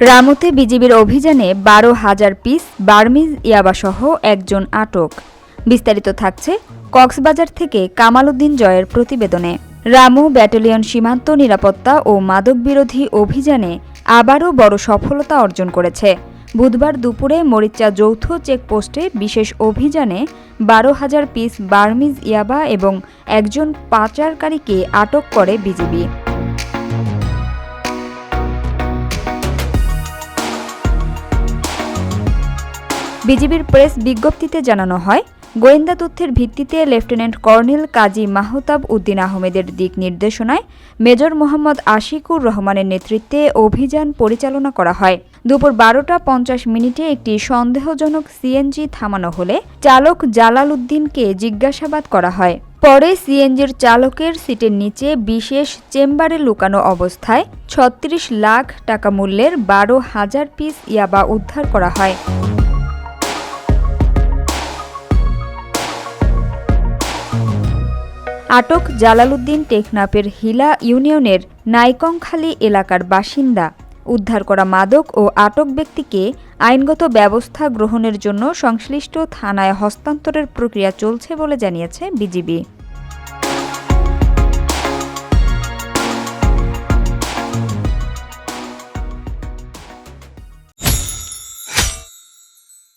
রামুতে বিজিবির অভিযানে বারো হাজার পিস বার্মিজ ইয়াবাসহ একজন আটক। বিস্তারিত থাকছে কক্সবাজার থেকে কামাল উদ্দিন জয়ের প্রতিবেদনে। রামু ব্যাটালিয়ন সীমান্ত নিরাপত্তা ও মাদক বিরোধী অভিযানে আবারও বড় সফলতা অর্জন করেছে। বুধবার দুপুরে মরিচা যৌথ চেকপোস্টে বিশেষ অভিযানে বারো হাজার পিস বার্মিজ ইয়াবা এবং একজন পাচারকারীকে আটক করে বিজিবি। বিজিবির প্রেস বিজ্ঞপ্তিতে জানানো হয়, গোয়েন্দা তথ্যের ভিত্তিতে লেফটেন্যান্ট কর্নেল কাজী মাহতাব উদ্দিন আহমেদের দিক নির্দেশনায় মেজর মোহাম্মদ আশিকুর রহমানের নেতৃত্বে অভিযান পরিচালনা করা হয়। দুপুর বারোটা পঞ্চাশ মিনিটে একটি সন্দেহজনক সিএনজি থামানো হলে চালক জালাল উদ্দিনকে জিজ্ঞাসাবাদ করা হয়। পরে সিএনজির চালকের সিটের নিচে বিশেষ চেম্বারে লুকানো অবস্থায় ছত্রিশ লাখ টাকা মূল্যের বারো হাজার পিস ইয়াবা উদ্ধার করা হয়। আটক জালালউদ্দিন টেকনাপের হিলা ইউনিয়নের নাইকংখালী এলাকার বাসিন্দা। উদ্ধার করা মাদক ও আটক ব্যক্তিকে আইনগত ব্যবস্থা গ্রহণের জন্য সংশ্লিষ্ট থানায় হস্তান্তরের প্রক্রিয়া চলছে বলে জানিয়েছে বিজিবি।